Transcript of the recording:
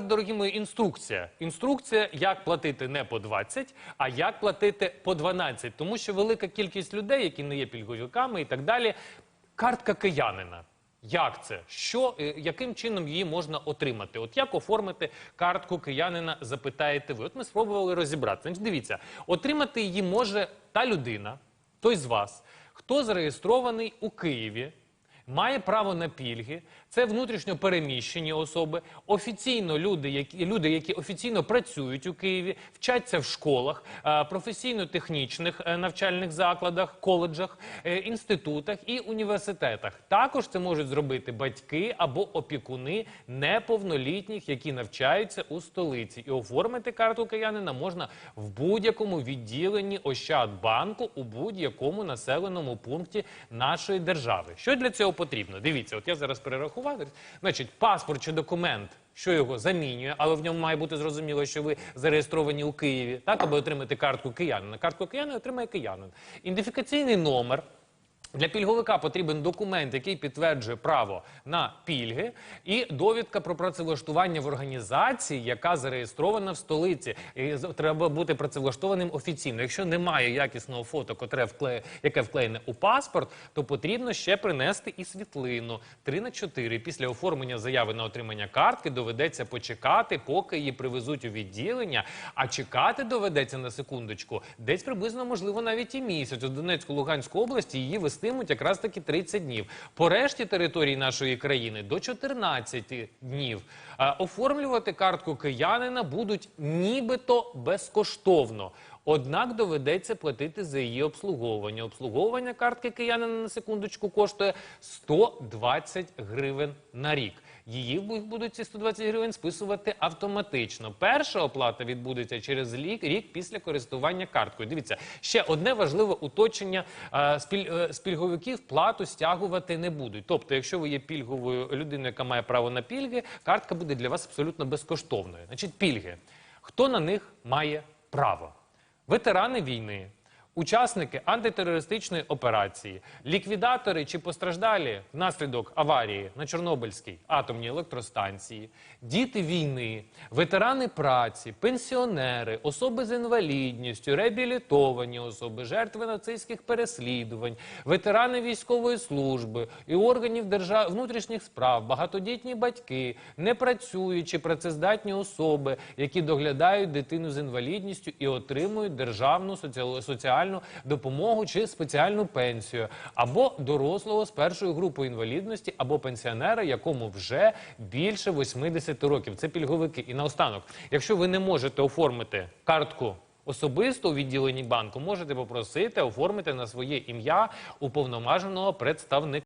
Дорогі мої, інструкція. Інструкція, як платити не по 20, а як платити по 12. Тому що велика кількість людей, які не є пільговиками і так далі, картка киянина. Як це? Що, е, яким чином її можна отримати? От як оформити картку киянина, запитаєте ви. От ми спробували розібрати. Значить, дивіться, отримати її може та людина, той з вас, хто зареєстрований у Києві, має право на пільги. Це внутрішньо переміщені особи, офіційно люди, які люди, які офіційно працюють у Києві, вчаться в школах, е, професійно-технічних е, навчальних закладах, коледжах, е, інститутах і університетах. Також це можуть зробити батьки або опікуни неповнолітніх, які навчаються у столиці. І оформити карту киянина можна в будь-якому відділенні Ощадбанку у будь-якому населеному пункті нашої держави. Що для цього потрібно? Дивіться, от я зараз перерахував. Значить, паспорт чи документ. Що його замінює, але в ньому має бути зрозуміло, що ви зареєстровані у Києві, так аби отримати картку киянина. Картку киянина отримає киянин. Ідентифікаційний номер для пільговика потрібен документ, який підтверджує право на пільги, і довідка про працевлаштування в організації, яка зареєстрована в столиці. І треба бути працевлаштованим офіційно. Якщо немає якісного фото, котре вкле... яке вклеєне у паспорт, то потрібно ще принести і світлину 3 на 4. Після оформлення заяви на отримання картки доведеться почекати, поки її привезуть у відділення. А чекати доведеться на секундочку, десь приблизно можливо навіть і місяць. У Донецьку Луганську області її вестимуть якраз таки 30 днів. По решті території нашої країни до 14 днів. А, Оформлювати картку киянина будуть нібито безкоштовно. Однак доведеться платити за її обслуговування. Обслуговування картки киянина на секундочку коштує 120 гривень на рік. Її будуть ці 120 гривень списувати автоматично. Перша оплата відбудеться через лік- рік після користування карткою. Дивіться, ще одне важливе уточнення: е, спіль- е, з пільговиків плату стягувати не будуть. Тобто, якщо ви є пільговою людиною, яка має право на пільги, картка буде для вас абсолютно безкоштовною. Значить, пільги. Хто на них має право? Ветерани війни, учасники антитерористичної операції, ліквідатори чи постраждалі внаслідок аварії на Чорнобильській атомній електростанції, діти війни, ветерани праці, пенсіонери, особи з інвалідністю, реабілітовані особи, жертви нацистських переслідувань, ветерани військової служби і органів держав... внутрішніх справ, багатодітні батьки, непрацюючі, працездатні особи, які доглядають дитину з інвалідністю і отримують державну соціал- соціальну допомогу чи спеціальну пенсію, або дорослого з першою групою інвалідності, або пенсіонера, якому вже більше 80 років. Це пільговики. І наостанок, якщо ви не можете оформити картку. Особисто у відділенні банку можете попросити оформити на своє ім'я уповноваженого представника.